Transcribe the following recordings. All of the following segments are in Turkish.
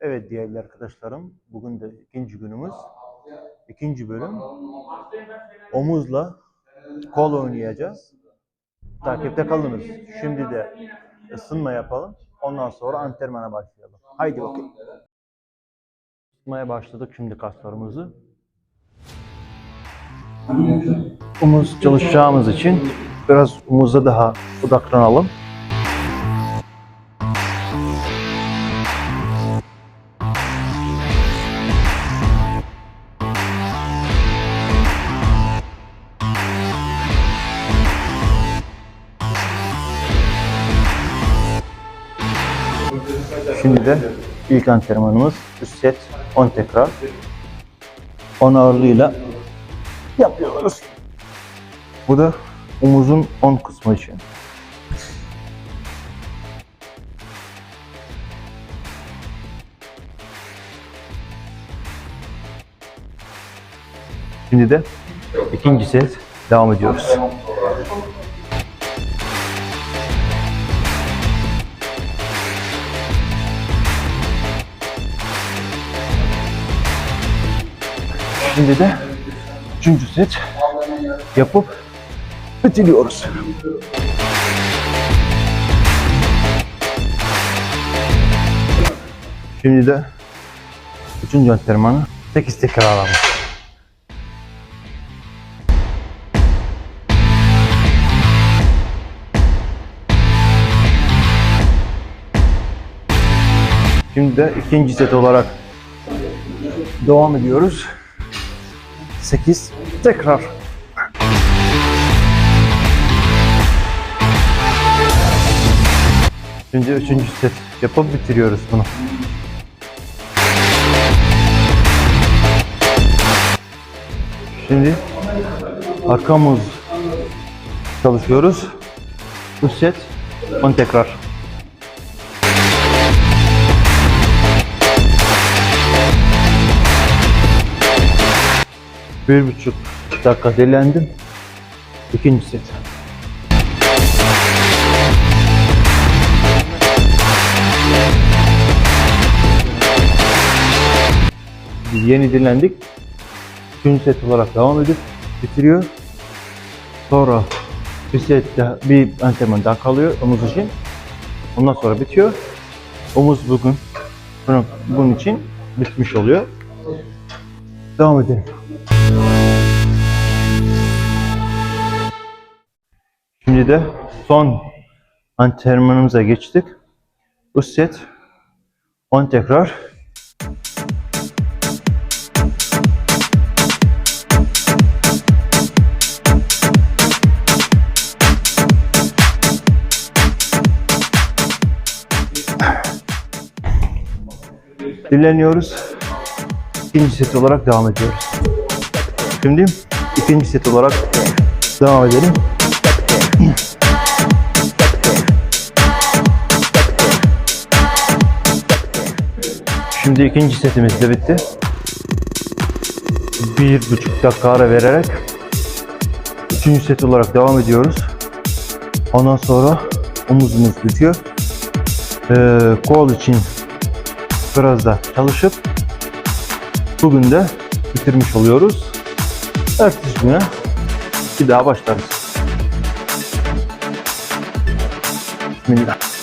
Evet değerli arkadaşlarım, bugün de ikinci günümüz. İkinci bölüm. Omuzla kol oynayacağız. Takipte kalınız. Şimdi de ısınma yapalım. Ondan sonra antrenmana başlayalım. Haydi bakayım. Isınmaya başladık şimdi kaslarımızı. Omuz çalışacağımız için biraz omuza daha odaklanalım. Şimdi de ilk antrenmanımız üst set 10 tekrar. 10 ağırlığıyla yapıyoruz. Bu da omuzun 10 kısmı için. Şimdi de ikinci set devam ediyoruz. Şimdi de üçüncü set yapıp bitiriyoruz. Şimdi de üçüncü antrenmanı 8 tekrar alalım. Şimdi de ikinci set olarak devam ediyoruz. 8 tekrar. Şimdi üçüncü set yapıp bitiriyoruz bunu. Şimdi arka omuz çalışıyoruz. Bu set 10 tekrar. Bir buçuk dakika dinlendim. İkinci set. Yeni dinlendik. Üçüncü set olarak devam edip bitiriyor. Sonra bir set daha, bir antrenman daha kalıyor omuz için. Ondan sonra bitiyor. Omuz bugün bunun, bunun için bitmiş oluyor. Devam edelim. De son antrenmanımıza geçtik. Bu set 10 tekrar. Dinleniyoruz. İkinci set olarak devam ediyoruz. Şimdi ikinci set olarak devam edelim. Şimdi ikinci setimiz de bitti. Bir buçuk dakika ara vererek üçüncü set olarak devam ediyoruz. Ondan sonra omuzumuz bitiyor. Ee, kol için biraz da çalışıp bugün de bitirmiş oluyoruz. Ertesi güne bir daha başlarız. Bismillah.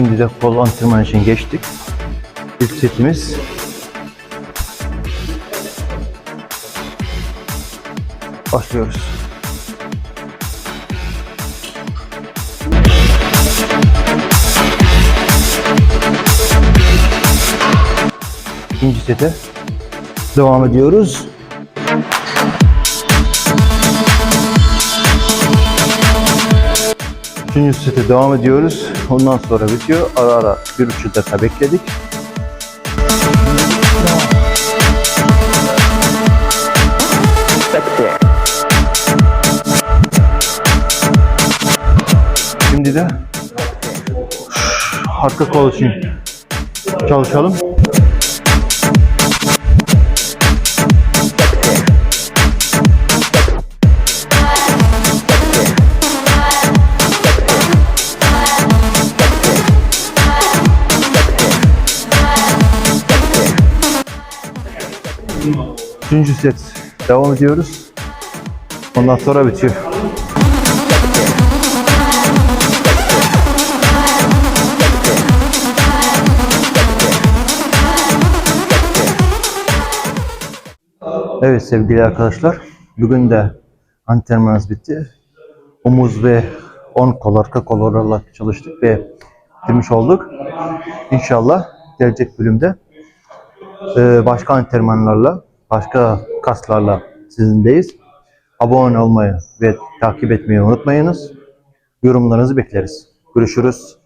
Şimdi de kol antrenman için geçtik. İlk setimiz başlıyoruz. İkinci sete devam ediyoruz. Üçüncü sete devam ediyoruz. Ondan sonra bitiyor. Ara ara bir buçuk dakika bekledik. Şimdi de arka kol için çalışalım. Üçüncü set devam ediyoruz. Ondan sonra bitiyor. Evet sevgili arkadaşlar. Bugün de antrenmanımız bitti. Omuz ve 10 kol arka kol olarak çalıştık ve bitirmiş olduk. İnşallah gelecek bölümde e, başka antrenmanlarla, başka kaslarla sizindeyiz. Abone olmayı ve takip etmeyi unutmayınız. Yorumlarınızı bekleriz. Görüşürüz.